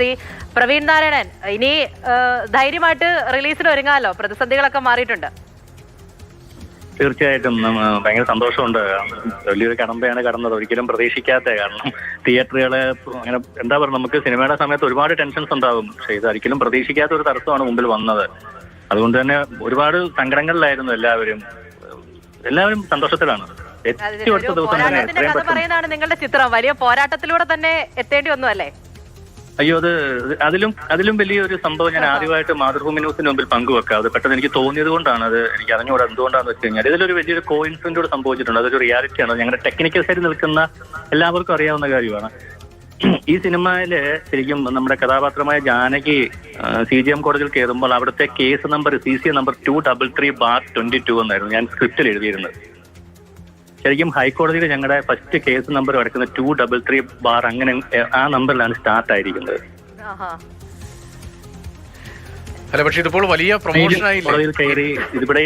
ശ്രീ പ്രവീൺ നാരായണൻ. ഇനി ധൈര്യമായിട്ട് റിലീസിന് ഒരുങ്ങാമല്ലോ പ്രതിസന്ധികളൊക്കെ മാറിയിട്ടുണ്ട്. തീർച്ചയായിട്ടും. ഭയങ്കര സന്തോഷമുണ്ട്. വലിയൊരു കടമ്പയാണ് കടന്നത്. ഒരിക്കലും പ്രതീക്ഷിക്കാത്ത കാരണം തിയേറ്ററുകൾ അങ്ങനെ എന്താ പറയുക നമുക്ക് സിനിമയുടെ സമയത്ത് ഒരുപാട് ടെൻഷൻസ് ഉണ്ടാകും. പക്ഷേ ഇത് ഒരിക്കലും പ്രതീക്ഷിക്കാത്ത ഒരു തടസ്സമാണ് മുമ്പിൽ വന്നത്. അതുകൊണ്ട് തന്നെ ഒരുപാട് സങ്കടങ്ങളിലായിരുന്നു എല്ലാവരും. എല്ലാവരും സന്തോഷത്തിലാണ്. നിങ്ങളുടെ ചിത്രം. വലിയ പോരാട്ടത്തിലൂടെ തന്നെ എത്തേണ്ടി വന്നു അല്ലേ? അയ്യോ അത് അതിലും അതിലും വലിയൊരു സംഭവം ഞാൻ ആദ്യമായിട്ട് മാതൃഭൂമി ന്യൂസിന് മുമ്പിൽ പങ്കുവെക്കാം. അത് പെട്ടെന്ന് എനിക്ക് തോന്നിയത് കൊണ്ടാണ് അത് എനിക്ക് അറിഞ്ഞുകൂടാ എന്തുകൊണ്ടാണെന്ന് വെച്ച് കഴിഞ്ഞാൽ. ഇതിലൊരു വലിയൊരു കോ ഇൻസിഡന്റ് കൂടെ സംഭവിച്ചിട്ടുണ്ട്. അതൊരു റിയാലിറ്റി ആണ്. ഞങ്ങളുടെ ടെക്നിക്കൽ സൈഡിൽ നിൽക്കുന്ന എല്ലാവർക്കും അറിയാവുന്ന കാര്യമാണ്. ഈ സിനിമയിൽ ശരിക്കും നമ്മുടെ കഥാപാത്രമായ ജാനകി സി ജി എം കോടതിയിൽ കയറുമ്പോൾ അവിടുത്തെ case number C C number two double three bar twenty two എന്നായിരുന്നു ഞാൻ സ്ക്രിപ്റ്റിൽ എഴുതിയിരുന്നത്. ശരിക്കും ഹൈക്കോടതിയിൽ ഞങ്ങളുടെ ഫസ്റ്റ് കേസ് നമ്പർ കിടക്കുന്ന ടു ഡബിൾ ത്രീ ബാർ അങ്ങനെ ആ നമ്പറിലാണ് സ്റ്റാർട്ട് ആയിരിക്കുന്നത്. അല്ല പക്ഷെ ഇതിപ്പോൾ വലിയ പ്രൊമോഷൻ ആയില്ലേ? കയറി ഇതിവിടെ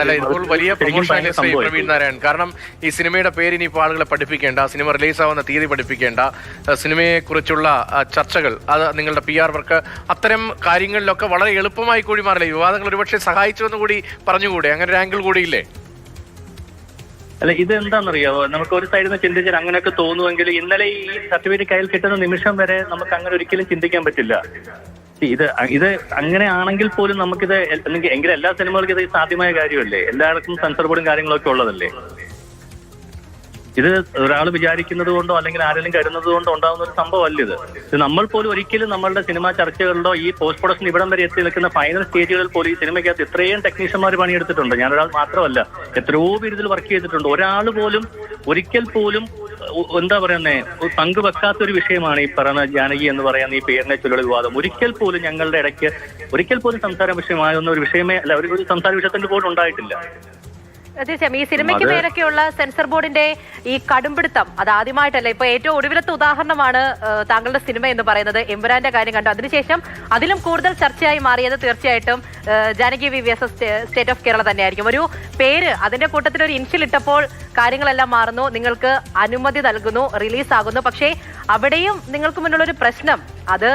അല്ല ഇതിപ്പോൾ വലിയ പ്രൊമോഷൻ ആയില്ലേ ശ്രീ. പ്രവീൺ നാരായൺ? കാരണം ഈ സിനിമയുടെ പേര് ഇനിയിപ്പോൾ ആളുകളെ പഠിപ്പിക്കേണ്ട സിനിമ റിലീസ് ആവുന്ന തീയതി പഠിപ്പിക്കേണ്ട സിനിമയെക്കുറിച്ചുള്ള സിനിമയെ കുറിച്ചുള്ള ചർച്ചകൾ അത് നിങ്ങളുടെ പി ആർ വർക്ക് അത്തരം കാര്യങ്ങളിലൊക്കെ വളരെ എളുപ്പമായി കൂടി മാറില്ലേ? വിവാദങ്ങൾ ഒരുപക്ഷെ സഹായിച്ചു എന്ന് കൂടി പറഞ്ഞുകൂടെ? അങ്ങനെ ഒരു ആംഗിൾ കൂടിയില്ലേ? അല്ല ഇത് എന്താണെന്നറിയോ നമുക്ക് ഒരു സൈഡിൽ നിന്ന് ചിന്തിച്ചാൽ അങ്ങനെയൊക്കെ തോന്നുമെങ്കിൽ ഇന്നലെ ഈ സർട്ടിഫിക്കറ്റ് കയ്യിൽ കിട്ടുന്ന നിമിഷം വരെ നമുക്ക് അങ്ങനെ ഒരിക്കലും ചിന്തിക്കാൻ പറ്റില്ല. ഇത് ഇത് അങ്ങനെ ആണെങ്കിൽ പോലും നമുക്കിത് എങ്കിലും എല്ലാ സിനിമകൾക്കും ഇത് സാധ്യമായ കാര്യമല്ലേ? എല്ലാവർക്കും സെൻസർ ബോർഡും കാര്യങ്ങളൊക്കെ ഉള്ളതല്ലേ? ഇത് ഒരാൾ വിചാരിക്കുന്നത് കൊണ്ടോ അല്ലെങ്കിൽ ആരെങ്കിലും കരുതുന്നത് കൊണ്ടോ ഉണ്ടാകുന്ന ഒരു സംഭവമല്ല ഇത്. ഇത് നമ്മൾ പോലും ഒരിക്കലും നമ്മളുടെ സിനിമാ ചർച്ചകളിലോ ഈ പോസ്റ്റ് പ്രൊഡക്ഷൻ ഇവിടം വരെ എത്തി നിൽക്കുന്ന ഫൈനൽ സ്റ്റേജുകളിൽ പോലും ഈ സിനിമയ്ക്കകത്ത് ഇത്രയും ടെക്നീഷ്യന്മാർ പണിയെടുത്തിട്ടുണ്ട്. ഞാനൊരാൾ മാത്രമല്ല എത്രയോ പേര് വർക്ക് ചെയ്തിട്ടുണ്ട്. ഒരാൾ പോലും ഒരിക്കൽ പോലും എന്താ പറയുന്നേ പങ്കുവെക്കാത്ത ഒരു വിഷയമാണ് ഈ പറയുന്ന ജാനകി എന്ന് പറയുന്ന ഈ പേരിനെ ചൊല്ലുള്ള വിവാദം. ഒരിക്കൽ പോലും ഞങ്ങളുടെ ഇടയ്ക്ക് ഒരിക്കൽ പോലും സംസാര വിഷയമാകുന്ന ഒരു വിഷയമേ അല്ല ഒരു സംസാര വിഷയത്തിന്റെ പോലും ഉണ്ടായിട്ടില്ല. തീർച്ചയായും. ഈ സിനിമയ്ക്ക് പേരൊക്കെയുള്ള സെൻസർ ബോർഡിന്റെ ഈ കടുംപിടുത്തം അത് ആദ്യമായിട്ടല്ല? ഇപ്പൊ ഏറ്റവും ഒടുവിലത്തെ ഉദാഹരണമാണ് താങ്കളുടെ സിനിമ എന്ന് പറയുന്നത് എമ്പുരാന്റെ കാര്യം കണ്ടു. അതിനുശേഷം അതിലും കൂടുതൽ ചർച്ചയായി മാറിയത് തീർച്ചയായിട്ടും Janaki V വ്യസ S S state of Kerala തന്നെയായിരിക്കും. ഒരു പേര് അതിന്റെ കൂട്ടത്തിൽ ഒരു ഇൻഷ്യൽ ഇട്ടപ്പോൾ കാര്യങ്ങളെല്ലാം മാറുന്നു നിങ്ങൾക്ക് അനുമതി നൽകുന്നു റിലീസ് ആകുന്നു പക്ഷേ അവിടെയും നിങ്ങൾക്ക് മുന്നിലുള്ള ഒരു പ്രശ്നം അത്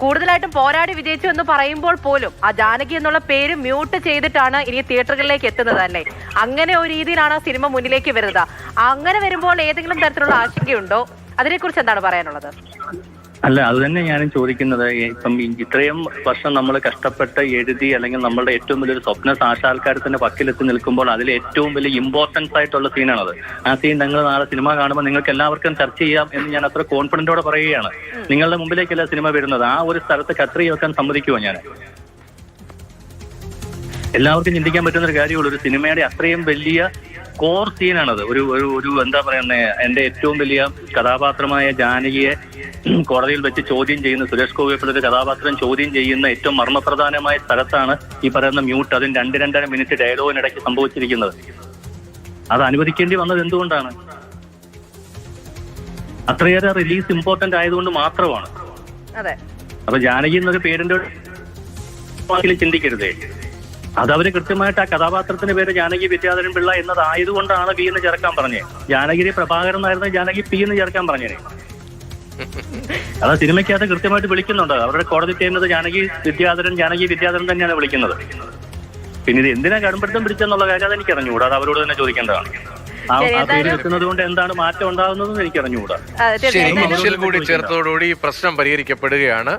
കൂടുതലായിട്ടും പോരാടി വിജയിച്ചു എന്ന് പറയുമ്പോൾ പോലും ആ ജാനകി എന്നുള്ള പേര് മ്യൂട്ട് ചെയ്തിട്ടാണ് ഇനി തിയേറ്ററുകളിലേക്ക് എത്തുന്നത് അല്ലേ അങ്ങനെ ഒരു രീതിയിലാണ് സിനിമ മുന്നിലേക്ക് വരുന്നത്. അങ്ങനെ വരുമ്പോൾ ഏതെങ്കിലും തരത്തിലുള്ള ആശങ്കയുണ്ടോ? അതിനെക്കുറിച്ച് എന്താണ് പറയാനുള്ളത്? അല്ല അത് തന്നെ ഞാനും ചോദിക്കുന്നത്. ഇപ്പം ഇത്രയും വർഷം നമ്മൾ കഷ്ടപ്പെട്ട് എഴുതി അല്ലെങ്കിൽ നമ്മളുടെ ഏറ്റവും വലിയൊരു സ്വപ്ന സാക്ഷാത്കാരത്തിന്റെ പക്കിലെത്തി നിൽക്കുമ്പോൾ അതിൽ ഏറ്റവും വലിയ ഇമ്പോർട്ടൻസ് ആയിട്ടുള്ള സീനാണത് ആ സീൻ നിങ്ങൾ നാളെ സിനിമ കാണുമ്പോൾ നിങ്ങൾക്ക് എല്ലാവർക്കും ചർച്ച ചെയ്യാം എന്ന് ഞാൻ അത്ര കോൺഫിഡന്റോടെ പറയുകയാണ്. നിങ്ങളുടെ മുമ്പിലേക്കല്ല സിനിമ വരുന്നത്. ആ ഒരു സ്ഥലത്ത് കത്രി വെക്കാൻ സമ്മതിക്കുമോ ഞാൻ? എല്ലാവർക്കും ചിന്തിക്കാൻ പറ്റുന്ന ഒരു കാര്യമുള്ളൂ. ഒരു സിനിമയുടെ അത്രയും വലിയ കോർ സീനാണത് ഒരു ഒരു ഒരു എന്താ പറയുന്നത് എന്റെ ഏറ്റവും വലിയ കഥാപാത്രമായ ജാനകിയെ കോടതിയിൽ വെച്ച് ചോദ്യം ചെയ്യുന്ന സുരേഷ് ഗോപിയുടെ കഥാപാത്രം ചോദ്യം ചെയ്യുന്ന ഏറ്റവും മർമ്മപ്രധാനമായ സ്ഥലത്താണ് ഈ പറയുന്ന മ്യൂട്ട് അതിന് രണ്ട് രണ്ടര മിനിറ്റ് ഡയലോഗിനിടയ്ക്ക് സംഭവിച്ചിരിക്കുന്നത്. അത് അനുവദിക്കേണ്ടി വന്നത് എന്തുകൊണ്ടാണ്? അത്രയേറെ റിലീസ് ഇമ്പോർട്ടന്റ് ആയതുകൊണ്ട് മാത്രമാണ്. അപ്പൊ ജാനകി എന്നൊരു പേരിന്റെ വാക്കിൽ അതവര് കൃത്യമായിട്ട് ആ കഥാപാത്രത്തിന്റെ പേര് ജാനകി വിദ്യാധരൻ പിള്ള എന്നതായതുകൊണ്ടാണ് പി എന്ന് ചേർക്കാൻ പറഞ്ഞത്. ജാനകിരി പ്രഭാകരൻ ആയിരുന്ന ജാനകി പി എന്ന് ചേർക്കാൻ പറഞ്ഞേ അത് സിനിമയ്ക്കകത്ത് കൃത്യമായിട്ട് വിളിക്കുന്നുണ്ട്. അവരുടെ കോടതി ചെയ്യുന്നത് ജാനകി വിദ്യാധരൻ ജാനകി വിദ്യാധരൻ തന്നെയാണ് വിളിക്കുന്നത്. പിന്നെ ഇത് എന്തിനാ കടുംപിടുത്തം പിടിച്ചെന്നുള്ള കാര്യം അത് എനിക്ക് അറിഞ്ഞുകൂടാ അത് അവരോട് തന്നെ ചോദിക്കേണ്ടതാണ്. ആ ആ പേര് എന്തായാലും- കൊണ്ട് എന്താണ് മാറ്റം ഉണ്ടാകുന്നതെന്ന് എനിക്ക് അറിഞ്ഞുകൂടാ ശരി കൂടി ചേർത്തോടുകൂടി ഈ പ്രശ്നം പരിഹരിക്കപ്പെടുകയാണ്.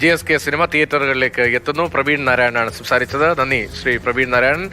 ജി എസ് കെ സിനിമ തിയേറ്ററുകളിലേക്ക് എത്തുന്നു. പ്രവീൺ നാരായണനാണ് സംസാരിച്ചത്. നന്ദി ശ്രീ പ്രവീൺ നാരായണൻ.